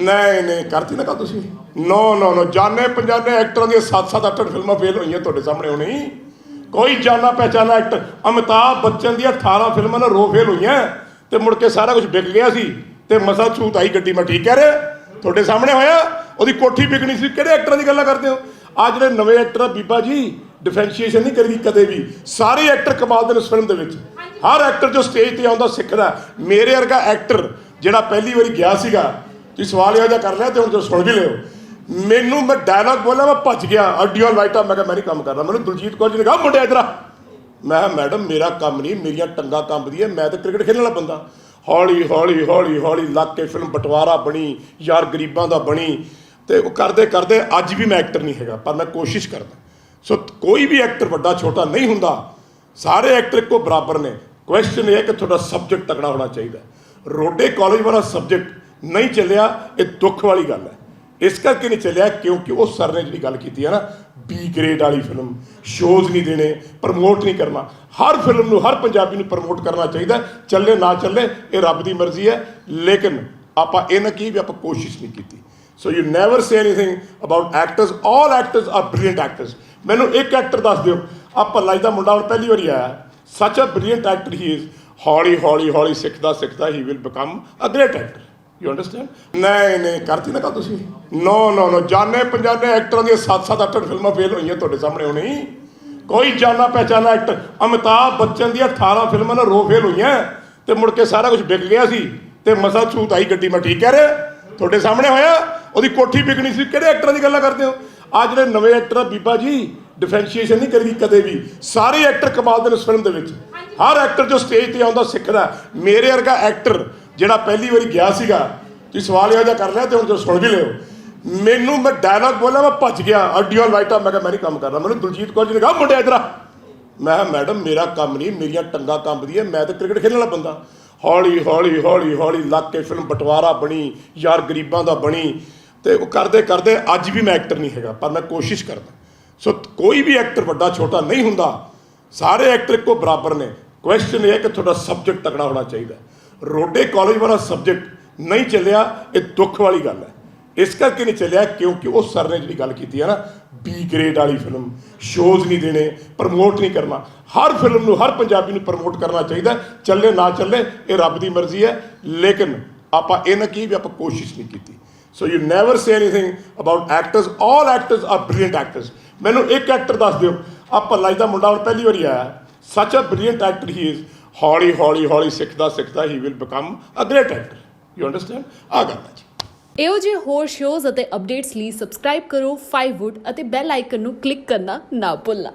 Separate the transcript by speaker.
Speaker 1: ਨਹੀਂ ਨਹੀਂ ਕਰਤੀ ਨਾ ਕਾ ਤੁਸੀਂ। ਨੋ ਨੋ ਨੋ ਜਾਣੇ ਪੰਜਾਨੇ ਐਕਟਰਾਂ ਦੀਆਂ 7-7 8 ਫਿਲਮਾਂ ਫੇਲ ਹੋਈਆਂ ਤੁਹਾਡੇ ਸਾਹਮਣੇ ਹੋਣੀ। ਕੋਈ ਜਾਣਾ ਪਹਿਚਾਨਾ ਐਕਟਰ ਅਮਿਤਾਭ ਬੱਚਨ ਦੀਆਂ 18 ਫਿਲਮਾਂ ਨਾਲ ਰੋ ਫੇਲ ਹੋਈਆਂ। ਤੇ ਮੁੜ ਕੇ ਸਾਰਾ ਕੁਝ ਵਿਕ ਗਿਆ ਸੀ। ਤੇ ਮਸਾ ਛੂਤ ਆਈ ਗੱਡੀ ਮੈਂ ਠੀਕ ਕਹਿ ਰਿਹਾ। ਤੁਹਾਡੇ ਸਾਹਮਣੇ ਹੋਇਆ। ਉਹਦੀ ਕੋਠੀ ਵਿਕਣੀ ਸੀ। ਕਿਹੜੇ ਐਕਟਰਾਂ ਦੀ ਗੱਲਾਂ ਕਰਦੇ ਹੋ? ਆ ਜਿਹੜੇ ਨਵੇਂ ਐਕਟਰ ਆ ਬੀਬਾ ਜੀ ਡਿਫਰੈਂਸ਼ੀਏਸ਼ਨ ਨਹੀਂ ਕਰੀਦੀ ਕਦੇ ਵੀ। ਸਾਰੇ ਐਕਟਰ ਕਮਾਲ ਦੇ ਨੇ ਇਸ ਫਿਲਮ ਦੇ ਵਿੱਚ। ਹਰ ਐਕਟਰ ਜੋ ਸਟੇਜ ਤੇ ਆਉਂਦਾ ਸਿੱਖਦਾ। ਮੇਰੇ ਵਰਗਾ ਐਕਟਰ ਜਿਹੜਾ ਪਹਿਲੀ ਵਾਰੀ ਗਿਆ ਸੀਗਾ ਤੁਸੀਂ ਸਵਾਲ ਇਹੋ ਜਿਹਾ ਕਰ ਲਿਆ ਤੇ ਹੁਣ ਤੁਸੀਂ ਸੁਣ ਵੀ ਲਿਓ ਮੈਨੂੰ ਮੈਂ ਡਾਇਲੌਗ ਬੋਲਿਆ, ਮੈਂ ਭੱਜ ਗਿਆ ਆਡੀਓ ਲਾਈਟਾ ਮੈਂ ਕਿਹਾ ਮੈਂ ਨਹੀਂ ਕੰਮ ਕਰਦਾ। ਮੈਨੂੰ ਦਲਜੀਤ ਕੌਰ ਜੀ ਨੇ ਕਿਹਾ, ਮੁੰਡਿਆ ਇਧਰ ਮੈਂ ਕਿਹਾ, ਮੈਡਮ, ਮੇਰਾ ਕੰਮ ਨਹੀਂ, ਮੇਰੀਆਂ ਟੰਗਾ ਕੰਬਦੀ ਹੈ ਮੈਂ ਤਾਂ ਕ੍ਰਿਕਟ ਖੇਡਣ ਵਾਲਾ ਬੰਦਾ। ਹੌਲੀ ਹੌਲੀ ਹੌਲੀ ਹੌਲੀ ਲੱਗ ਕੇ ਫਿਲਮ ਬਟਵਾਰਾ ਬਣੀ, ਯਾਰ ਗਰੀਬਾਂ ਦਾ ਬਣੀ ਤੇ ਉਹ ਕਰਦੇ ਕਰਦੇ ਅੱਜ ਵੀ ਮੈਂ ਐਕਟਰ ਨਹੀਂ ਹੈਗਾ, ਪਰ ਮੈਂ ਕੋਸ਼ਿਸ਼ ਕਰਦਾ। ਸੋ ਕੋਈ ਵੀ ਐਕਟਰ ਵੱਡਾ, ਛੋਟਾ ਨਹੀਂ ਹੁੰਦਾ। ਸਾਰੇ ਐਕਟਰ ਇੱਕੋ ਬਰਾਬਰ ਨੇ। ਕੁਐਸਚਨ ਇਹ ਹੈ ਕਿ ਤੁਹਾਡਾ ਸਬਜੈਕਟ ਤਕੜਾ ਹੋਣਾ ਚਾਹੀਦਾ। ਰੋਡੇ ਕਾਲਜ ਵਾਲਾ ਸਬਜੈਕਟ ਨਹੀਂ ਚੱਲਿਆ, ਇਹ ਦੁੱਖ ਵਾਲੀ ਗੱਲ ਹੈ। ਇਸ ਕਰਕੇ ਨਹੀਂ ਚੱਲਿਆ ਕਿਉਂਕਿ ਉਹ ਸਰ ਨੇ ਜਿਹੜੀ ਗੱਲ ਕੀਤੀ ਹੈ ਨਾ ਬੀ ਗ੍ਰੇਡ ਵਾਲੀ ਫਿਲਮ ਸ਼ੋਜ਼ ਨਹੀਂ ਦੇਣੇ ਪ੍ਰਮੋਟ ਨਹੀਂ ਕਰਨਾ। ਹਰ ਫਿਲਮ ਨੂੰ, ਹਰ ਪੰਜਾਬੀ ਨੂੰ ਪ੍ਰਮੋਟ ਕਰਨਾ ਚਾਹੀਦਾ ਚੱਲੇ, ਨਾ ਚੱਲੇ, ਇਹ ਰੱਬ ਦੀ ਮਰਜ਼ੀ ਹੈ। ਲੇਕਿਨ ਆਪਾਂ ਇਹ ਨਾ ਕੀ ਵੀ ਆਪਾਂ ਕੋਸ਼ਿਸ਼ ਨਹੀਂ ਕੀਤੀ। So you never say anything about actors all actors are brilliant actors ਮੈਨੂੰ ਇੱਕ ਐਕਟਰ ਦੱਸ ਦਿਓ। ਆ ਭੱਲਾ ਦਾ ਮੁੰਡਾ ਹੁਣ ਪਹਿਲੀ ਵਾਰੀ ਆਇਆ। ਸੱਚ a brilliant actor he is ਹੌਲੀ ਹੌਲੀ ਹੌਲੀ ਸਿੱਖਦਾ ਸਿੱਖਦਾ ਹੀ will become a great actor you understand ਨਹੀਂ ਨਹੀਂ ਕਰਤੀ ਨਾ ਕਾ ਤੁਸੀਂ। ਨੋ ਨੋ ਨੋ ਜਾਣੇ ਪੰਜਾਨੇ ਐਕਟਰਾਂ ਦੀਆਂ 7-7 8 ਫਿਲਮਾਂ ਫੇਲ ਹੋਈਆਂ ਤੁਹਾਡੇ ਸਾਹਮਣੇ ਹੋਣੀ। ਕੋਈ ਜਾਣਾ ਪਹਿਚਾਨਾ ਐਕਟਰ ਅਮਿਤਾਭ ਬੱਚਨ ਦੀਆਂ 18 ਫਿਲਮਾਂ ਨਾਲ ਰੋ ਫੇਲ ਹੋਈਆਂ ਤੇ ਮੁੜ ਕੇ ਸਾਰਾ ਕੁਝ ਵਿਕ ਗਿਆ ਸੀ ਤੇ ਮਸਾ ਛੂਤ ਆਈ ਗੱਡੀ ਮੈਂ ਠੀਕ ਕਹਿ ਰਿਹਾ। ਤੁਹਾਡੇ ਸਾਹਮਣੇ ਹੋਇਆ ਉਹਦੀ ਕੋਠੀ ਵਿਕਣੀ ਸੀ। ਕਿਹੜੇ ਐਕਟਰਾਂ ਦੀ ਗੱਲਾਂ ਕਰਦੇ ਹੋ? ਆ ਜਿਹੜੇ ਨਵੇਂ ਐਕਟਰ ਆ ਬੀਬਾ ਜੀ ਡਿਫਰੈਂਸ਼ੀਏਸ਼ਨ ਨਹੀਂ ਕਰੀਦੀ ਕਦੇ ਵੀ। ਸਾਰੇ ਐਕਟਰ ਕਮਾਲ ਦੇ ਨੇ ਇਸ ਫਿਲਮ ਦੇ ਵਿੱਚ। ਹਰ ਐਕਟਰ ਜੋ ਸਟੇਜ ਤੇ ਆਉਂਦਾ ਸਿੱਖਦਾ। ਮੇਰੇ ਵਰਗਾ ਐਕਟਰ ਜਿਹੜਾ ਪਹਿਲੀ ਵਾਰੀ ਗਿਆ ਸੀਗਾ, ਤੁਸੀਂ ਸਵਾਲ ਇਹੋ ਜਿਹਾ ਕਰ ਲਿਆ ਤੇ ਹੁਣ ਤੁਸੀਂ ਸੁਣ ਵੀ ਲਿਓ। ਮੈਨੂੰ ਮੈਂ ਡਾਇਲੌਗ ਬੋਲਿਆ, ਮੈਂ ਭੱਜ ਗਿਆ। ਆਡੀਓ ਲਾਈਟਾਂ ਮੈਂ ਕਿਹਾ ਮੈਂ ਨਹੀਂ ਕੰਮ ਕਰਦਾ। ਮੈਨੂੰ ਦਲਜੀਤ ਕੌਰ ਜੀ ਨੇ ਕਿਹਾ ਮੁੰਡਿਆ ਇਧਰ ਮੈਂ ਕਿਹਾ, ਮੈਡਮ, ਮੇਰਾ ਕੰਮ ਨਹੀਂ, ਮੇਰੀਆਂ ਟੰਗਾ ਕੰਬਦੀ ਹੈ ਮੈਂ ਤਾਂ ਕ੍ਰਿਕਟ ਖੇਡਣ ਵਾਲਾ ਬੰਦਾ। ਹੌਲੀ ਹੌਲੀ ਹੌਲੀ ਹੌਲੀ ਲੱਗ ਕੇ ਫਿਲਮ ਬਟਵਾਰਾ ਬਣੀ, ਯਾਰ ਗਰੀਬਾਂ ਦਾ ਬਣੀ ਤੇ ਉਹ ਕਰਦੇ ਕਰਦੇ ਅੱਜ ਵੀ ਮੈਂ ਐਕਟਰ ਨਹੀਂ ਹੈਗਾ, ਪਰ ਮੈਂ ਕੋਸ਼ਿਸ਼ ਕਰਦਾ। ਸੋ ਕੋਈ ਵੀ ਐਕਟਰ ਵੱਡਾ, ਛੋਟਾ ਨਹੀਂ ਹੁੰਦਾ। ਸਾਰੇ ਐਕਟਰ ਇੱਕੋ ਬਰਾਬਰ ਨੇ। ਕੁਐਸਚਨ ਇਹ ਹੈ ਕਿ ਤੁਹਾਡਾ ਸਬਜੈਕਟ ਤਕੜਾ ਹੋਣਾ ਚਾਹੀਦਾ। ਰੋਡੇ ਕਾਲਜ ਵਾਲਾ ਸਬਜੈਕਟ ਨਹੀਂ ਚੱਲਿਆ, ਇਹ ਦੁੱਖ ਵਾਲੀ ਗੱਲ ਹੈ। ਇਸ ਕਰਕੇ ਨਹੀਂ ਚੱਲਿਆ ਕਿਉਂਕਿ ਉਹ ਸਰ ਨੇ ਜਿਹੜੀ ਗੱਲ ਕੀਤੀ ਹੈ ਨਾ ਬੀ ਗ੍ਰੇਡ ਵਾਲੀ ਫਿਲਮ ਸ਼ੋਜ਼ ਨਹੀਂ ਦੇਣੇ ਪ੍ਰਮੋਟ ਨਹੀਂ ਕਰਨਾ। ਹਰ ਫਿਲਮ ਨੂੰ, ਹਰ ਪੰਜਾਬੀ ਨੂੰ ਪ੍ਰਮੋਟ ਕਰਨਾ ਚਾਹੀਦਾ ਚੱਲੇ ਨਾ ਚੱਲੇ, ਇਹ ਰੱਬ ਦੀ ਮਰਜ਼ੀ ਹੈ। ਲੇਕਿਨ ਆਪਾਂ ਇਹ ਨਾ ਕੀ ਵੀ ਆਪਾਂ ਕੋਸ਼ਿਸ਼ ਨਹੀਂ ਕੀਤੀ। So you never say anything about actors all actors are brilliant actors ਮੈਨੂੰ ਇੱਕ ਐਕਟਰ ਦੱਸ ਦਿਓ। ਆ ਭੱਲਾ ਦਾ ਮੁੰਡਾ ਹੁਣ ਪਹਿਲੀ ਵਾਰੀ ਆਇਆ। ਸੱਚ a brilliant actor he is ਹੌਲੀ ਹੌਲੀ ਹੌਲੀ ਸਿੱਖਦਾ ਸਿੱਖਦਾ ਹੀ will become a great actor you understand ਆ ਗੱਲ ਹੈ
Speaker 2: ਇਹੋ ਜਿਹੇ ਹੋਰ ਸ਼ੋਜ਼ ਅਤੇ ਅਪਡੇਟਸ ਲਈ ਸਬਸਕ੍ਰਾਈਬ ਕਰੋ 5wood ਅਤੇ ਬੈਲ ਆਈਕਨ ਨੂੰ ਕਲਿੱਕ ਕਰਨਾ ਨਾ ਭੁੱਲਣਾ।